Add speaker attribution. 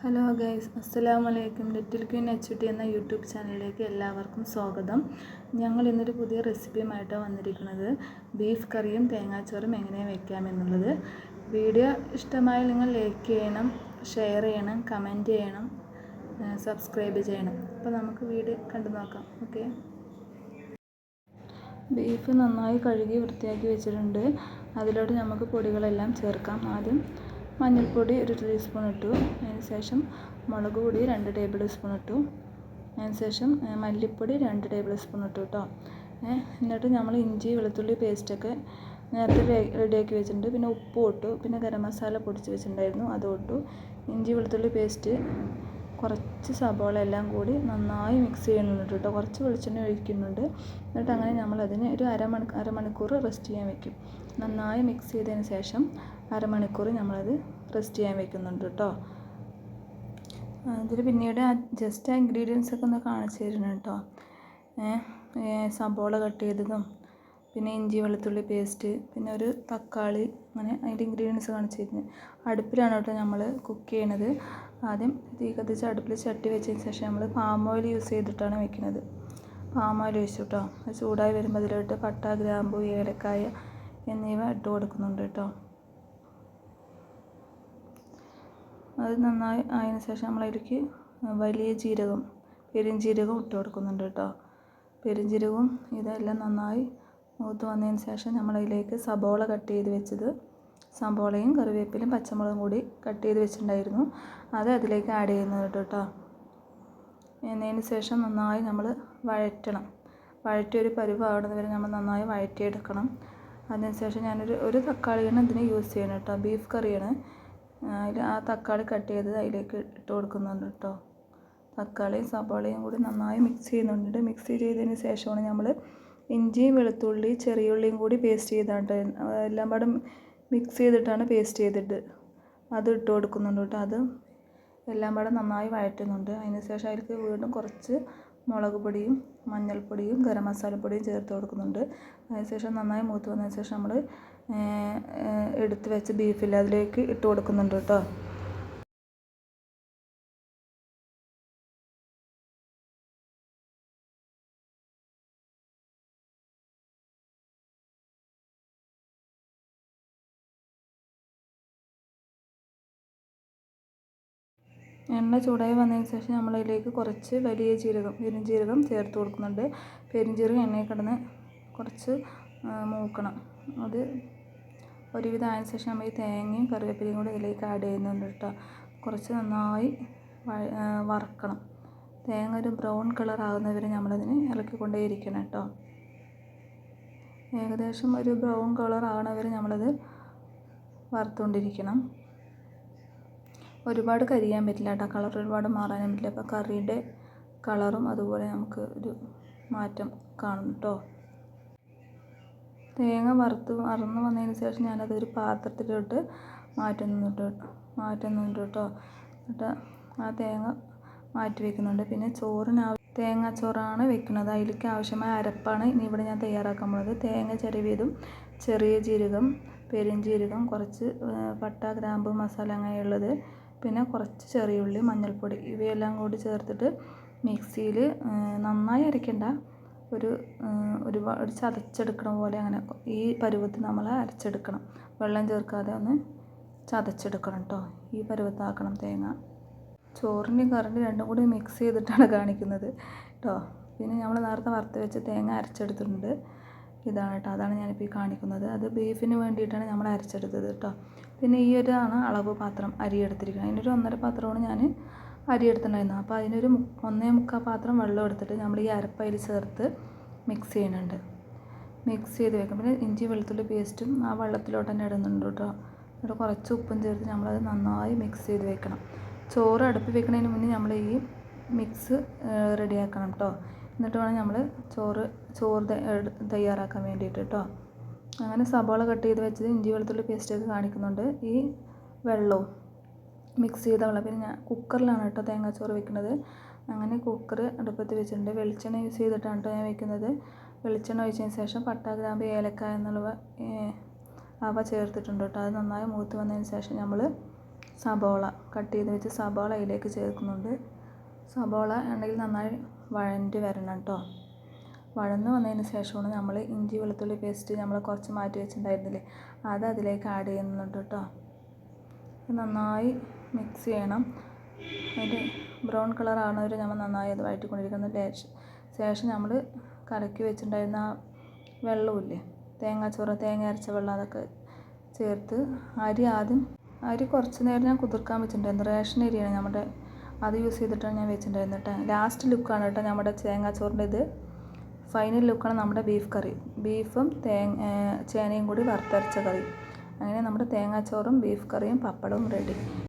Speaker 1: Hello guys അസ്സലാമു വലൈക്കും little queen H T എന്ന യൂട്യൂബ് ചാനലിലേക്ക് എല്ലാവർക്കും സ്വാഗതം. ഞങ്ങൾ ഇന്നൊരു പുതിയ റെസിപ്പിയുമായിട്ടാണ് വന്നിരിക്കുന്നത്. ബീഫ് കറിയും തേങ്ങാച്ചോറും എങ്ങനെ വയ്ക്കാമെന്നുള്ളത് വീഡിയോ ഇഷ്ടമായി നിങ്ങൾ ലൈക്ക് ചെയ്യണം ഷെയർ ചെയ്യണം കമന്റ് ചെയ്യണം സബ്സ്ക്രൈബ് ചെയ്യണം. അപ്പോൾ നമുക്ക് വീഡിയോ കണ്ടു നോക്കാം. ഓക്കെ ബീഫ് നന്നായി കഴുകി വൃത്തിയാക്കി വെച്ചിട്ടുണ്ട്. അതിലോട്ട് നമുക്ക് പൊടികളെല്ലാം ചേർക്കാം ആദ്യം. മഞ്ഞൾപ്പൊടി ഒരു ടീസ്പൂൺ ഇട്ടു. അതിന് ശേഷം മുളക് പൊടി രണ്ട് ടേബിൾ സ്പൂൺ ഇട്ടു. അതിന് ശേഷം മല്ലിപ്പൊടി രണ്ട് ടേബിൾ സ്പൂൺ ഇട്ടു കേട്ടോ എന്നിട്ട് നമ്മൾ ഇഞ്ചി വെളുത്തുള്ളി പേസ്റ്റൊക്കെ നേരത്തെ റെഡിയാക്കി വെച്ചിട്ടുണ്ട്. പിന്നെ ഉപ്പും ഇട്ടു. പിന്നെ ഗരം മസാല പൊടിച്ച് വെച്ചിട്ടുണ്ടായിരുന്നു. അതും ഇട്ടു. ഇഞ്ചി വെളുത്തുള്ളി പേസ്റ്റ് കുറച്ച് സബോള എല്ലാം കൂടി നന്നായി മിക്സ് ചെയ്യുന്നുണ്ട് കേട്ടോ കുറച്ച് വെളിച്ചെണ്ണ ഒഴിക്കുന്നുണ്ട്. എന്നിട്ട് അങ്ങനെ നമ്മളതിന് ഒരു അരമണി അരമണിക്കൂർ റെസ്റ്റ് ചെയ്യാൻ വെക്കും. നന്നായി മിക്സ് ചെയ്തതിന് ശേഷം അരമണിക്കൂർ നമ്മളത് റെസ്റ്റ് ചെയ്യാൻ വെക്കുന്നുണ്ട് കേട്ടോ. അതിൽ പിന്നീട് ജസ്റ്റ് ആ ഇൻഗ്രീഡിയൻസ് ഒക്കെ ഒന്ന് കാണിച്ചു തരുന്നു കേട്ടോ. സബോള കട്ട് ചെയ്തതും പിന്നെ ഇഞ്ചി വെളുത്തുള്ളി പേസ്റ്റ് പിന്നെ ഒരു തക്കാളി അങ്ങനെ അതിന്റെ ഇൻഗ്രീഡിയൻസ് കാണിച്ചു തരുന്നത് അടുപ്പിലാണ് കേട്ടോ നമ്മൾ കുക്ക് ചെയ്യണത്. ആദ്യം തീ കത്തിച്ച് അടുപ്പിൽ ചട്ടി വെച്ചതിന് ശേഷം നമ്മൾ പാം ഓയിൽ യൂസ് ചെയ്തിട്ടാണ് വെക്കുന്നത് പാം ഓയിൽ ഒഴിച്ചു കേട്ടോ ചൂടായി വരുമ്പോൾ അതിലോട്ട് പട്ട ഗ്രാമ്പു ഏലക്കായ എന്നിവ ഇട്ട് കൊടുക്കുന്നുണ്ട് കേട്ടോ. അത് നന്നായി ആയതിന് ശേഷം നമ്മളതിലേക്ക് വലിയ ജീരകം പെരുംജീരകം ഇട്ട് കൊടുക്കുന്നുണ്ട് കേട്ടോ. പെരുംജീരകവും ഇതെല്ലാം നന്നായി മൂത്ത് വന്നതിന് ശേഷം നമ്മളതിലേക്ക് സബോള കട്ട് ചെയ്ത് വെച്ചത് സബോളയും കറിവേപ്പിലും പച്ചമുളകും കൂടി കട്ട് ചെയ്ത് വെച്ചിട്ടുണ്ടായിരുന്നു. അത് അതിലേക്ക് ആഡ് ചെയ്യുന്നത് കേട്ടോ എന്നതിന് ശേഷം നന്നായി നമ്മൾ വഴറ്റണം. വഴറ്റിയ ഒരു പരുവാകുന്നത് വരെ നമ്മൾ നന്നായി വഴറ്റിയെടുക്കണം. അതിനുശേഷം ഞാനൊരു ഒരു തക്കാളിയാണ് ഇതിന് യൂസ് ചെയ്യണം കേട്ടോ. ബീഫ് കറിയാണ് അതിൽ ആ തക്കാളി കട്ട് ചെയ്തത് അതിലേക്ക് ഇട്ട് കൊടുക്കുന്നുണ്ട് കേട്ടോ തക്കാളിയും സവാളയും കൂടി നന്നായി മിക്സ് ചെയ്യുന്നുണ്ട്. മിക്സ് ചെയ്തതിന് ശേഷമാണ് നമ്മൾ ഇഞ്ചിയും വെളുത്തുള്ളി ചെറിയുള്ളിയും കൂടി പേസ്റ്റ് ചെയ്താണ്ട് എല്ലാം പാടും മിക്സ് ചെയ്തിട്ടാണ് പേസ്റ്റ് ചെയ്തിട്ട് അത് ഇട്ട് കൊടുക്കുന്നുണ്ട് കേട്ടോ അത് എല്ലാം പാടെ നന്നായി വഴറ്റുന്നുണ്ട്. അതിന് ശേഷം അതിലേക്ക് വീണ്ടും കുറച്ച് മുളക് പൊടിയും മഞ്ഞൾപ്പൊടിയും ഗരം മസാലപ്പൊടിയും ചേർത്ത് കൊടുക്കുന്നുണ്ട്. അതിനുശേഷം നന്നായി മൂത്ത് വന്നതിന് ശേഷം നമ്മൾ എടുത്ത് വെച്ച ബീഫിൽ അതിലേക്ക് ഇട്ട് കൊടുക്കുന്നുണ്ട് കേട്ടോ. എണ്ണ ചൂടായി വന്നതിന് ശേഷം നമ്മളതിലേക്ക് കുറച്ച് വലിയ ജീരകം പെരുംജീരകം ചേർത്ത് കൊടുക്കുന്നുണ്ട്. പെരുംജീരകം എണ്ണയിൽ കിടന്ന് കുറച്ച് മൂക്കണം. അത് ഒരുവിധം ആയതിനു ശേഷം നമ്മൾ ഈ തേങ്ങയും കറിവേപ്പിലയും കൂടി ഇതിലേക്ക് ആഡ് ചെയ്യുന്നുണ്ട് കേട്ടോ. കുറച്ച് നന്നായി വറക്കണം. തേങ്ങ ഒരു ബ്രൗൺ കളർ ആകുന്നവരെ നമ്മളതിന് ഇളക്കിക്കൊണ്ടേയിരിക്കണം കേട്ടോ. ഏകദേശം ഒരു ബ്രൗൺ കളർ ആകണവരെ നമ്മളത് വറുത്തുകൊണ്ടിരിക്കണം. ഒരുപാട് കരിയാൻ പറ്റില്ല കേട്ടോ. കളർ ഒരുപാട് മാറാനും പറ്റില്ല. അപ്പോൾ കറിയുടെ കളറും അതുപോലെ നമുക്ക് ഒരു മാറ്റം കാണും കേട്ടോ തേങ്ങ വറുത്ത് വറന്ന് വന്നതിന് ശേഷം ഞാനതൊരു പാത്രത്തിലോട്ട് മാറ്റുന്നുണ്ട്. മാറ്റുന്നുണ്ട് കേട്ടോ എന്നിട്ട് ആ തേങ്ങ മാറ്റി വെക്കുന്നുണ്ട്. പിന്നെ ചോറിന് തേങ്ങാച്ചോറാണ് വെക്കുന്നത്. അതിലേക്ക് ആവശ്യമായ അരപ്പാണ് ഇനി ഇവിടെ ഞാൻ തയ്യാറാക്കാൻ പോകുന്നത് തേങ്ങ ചിരവിയതും ചെറിയ ജീരകം പെരുംജീരകം കുറച്ച് പട്ട ഗ്രാമ്പ് മസാല അങ്ങനെയുള്ളത് പിന്നെ കുറച്ച് ചെറിയ ഉള്ളി മഞ്ഞൾപ്പൊടി ഇവയെല്ലാം കൂടി ചേർത്തിട്ട് മിക്സിയിൽ നന്നായി അരയ്ക്കണ്ട. ഒരു ഒരുപാട് ചതച്ചെടുക്കണ പോലെ അങ്ങനെ ഈ പരുവത്തിൽ നമ്മൾ അരച്ചെടുക്കണം. വെള്ളം ചേർക്കാതെ ഒന്ന് ചതച്ചെടുക്കണം കേട്ടോ ഈ പരുവത്താക്കണം തേങ്ങ. ചോറിന്റെയും കറിന്റെയും രണ്ടും കൂടി മിക്സ് ചെയ്തിട്ടാണ് കാണിക്കുന്നത് കേട്ടോ പിന്നെ നമ്മൾ നേരത്തെ വറുത്ത് വെച്ച് തേങ്ങ അരച്ചെടുത്തിട്ടുണ്ട്. ഇതാണ് കേട്ടോ. അതാണ് ഞാനിപ്പോൾ ഈ കാണിക്കുന്നത്. അത് ബീഫിന് വേണ്ടിയിട്ടാണ് നമ്മൾ അരച്ചെടുത്തത് കേട്ടോ. പിന്നെ ഈ ഒരു ആണ് അളവ് പാത്രം അരി എടുത്തിരിക്കുന്നത്. അതിനൊരു ഒന്നര പാത്രമാണ് ഞാൻ അരി എടുത്തിട്ടുണ്ടായിരുന്നത്. അപ്പോൾ അതിനൊരു ഒന്നേ മുക്കാൽ പാത്രം വെള്ളം എടുത്തിട്ട് നമ്മൾ ഈ അരപ്പയിൽ ചേർത്ത് മിക്സ് ചെയ്യുന്നുണ്ട്. മിക്സ് ചെയ്ത് വെക്കും. പിന്നെ ഇഞ്ചി വെളുത്തുള്ളി പേസ്റ്റും ആ വെള്ളത്തിലോട്ട് തന്നെ ഇടുന്നുണ്ട് കേട്ടോ. എന്നിട്ട് കുറച്ച് ഉപ്പും ചേർത്ത് നമ്മളത് നന്നായി മിക്സ് ചെയ്ത് വെക്കണം. ചോറ് അടുപ്പിൽ വെക്കുന്നതിന് മുന്നേ നമ്മൾ ഈ മിക്സ് റെഡിയാക്കണം കേട്ടോ. എന്നിട്ട് വേണം നമ്മൾ ചോറ് ചോറ് തയ്യാറാക്കാൻ വേണ്ടിയിട്ട് കേട്ടോ അങ്ങനെ സബോള കട്ട് ചെയ്ത് വെച്ചത് ഇഞ്ചി വെളുത്തുള്ളി പേസ്റ്റൊക്കെ കാണിക്കുന്നുണ്ട്. ഈ വെള്ളവും മിക്സ് ചെയ്ത വെള്ളം പിന്നെ ഞാൻ കുക്കറിലാണ് കേട്ടോ തേങ്ങാച്ചോറ് വെക്കുന്നത്. അങ്ങനെ കുക്കർ അടുപ്പത്ത് വെച്ചിട്ടുണ്ട്. വെളിച്ചെണ്ണ യൂസ് ചെയ്തിട്ടാണ് കേട്ടോ ഞാൻ വെക്കുന്നത്. വെളിച്ചെണ്ണ ഒഴിച്ചതിന് ശേഷം പട്ട ഗ്രാമ്പ് ഏലക്ക എന്നുള്ളവ അവ ചേർത്തിട്ടുണ്ട് കേട്ടോ അത് നന്നായി മൂത്ത് വന്നതിന് ശേഷം നമ്മൾ സബോള കട്ട് ചെയ്ത് വെച്ച് സബോള അതിലേക്ക് ചേർക്കുന്നുണ്ട്. സബോള ഉണ്ടെങ്കിൽ നന്നായി വഴണ്ടി വരണം കേട്ടോ വഴന്ന് വന്നതിന് ശേഷമാണ് നമ്മൾ ഇഞ്ചി വെളുത്തുള്ളി പേസ്റ്റ് നമ്മൾ കുറച്ച് മാറ്റി വെച്ചിട്ടുണ്ടായിരുന്നില്ലേ? അത് അതിലേക്ക് ആഡ് ചെയ്യുന്നുണ്ട് കേട്ടോ നന്നായി മിക്സ് ചെയ്യണം. അതിന്റെ ബ്രൗൺ കളർ ആവുന്നവരെ നമ്മൾ നന്നായി അത് വഴറ്റിക്കൊണ്ടിരിക്കുന്ന ശേഷം നമ്മൾ കലക്കി വെച്ചിട്ടുണ്ടായിരുന്ന ആ വെള്ളമില്ലേ തേങ്ങാച്ചോറ് തേങ്ങ അരച്ച വെള്ളം അതൊക്കെ ചേർത്ത് അരി ആദ്യം അരി കുറച്ച് നേരം ഞാൻ കുതിർക്കാൻ വെച്ചിട്ടുണ്ടായിരുന്നു. റേഷൻ അരിയാണ് നമ്മുടെ അത് യൂസ് ചെയ്തിട്ടാണ് ഞാൻ വെച്ചിട്ടുണ്ടായിരുന്നത് കേട്ടോ ലാസ്റ്റ് ലുക്കാണ് കേട്ടോ നമ്മുടെ തേങ്ങാച്ചോറിന്റെ ഇത്. ഫൈനൽ ലുക്കാണ് നമ്മുടെ ബീഫ് കറി. ബീഫും തേങ്ങ ചേനയും കൂടി വറുത്തരച്ച കറി. അങ്ങനെ നമ്മുടെ തേങ്ങാച്ചോറും ബീഫ് കറിയും പപ്പടവും റെഡി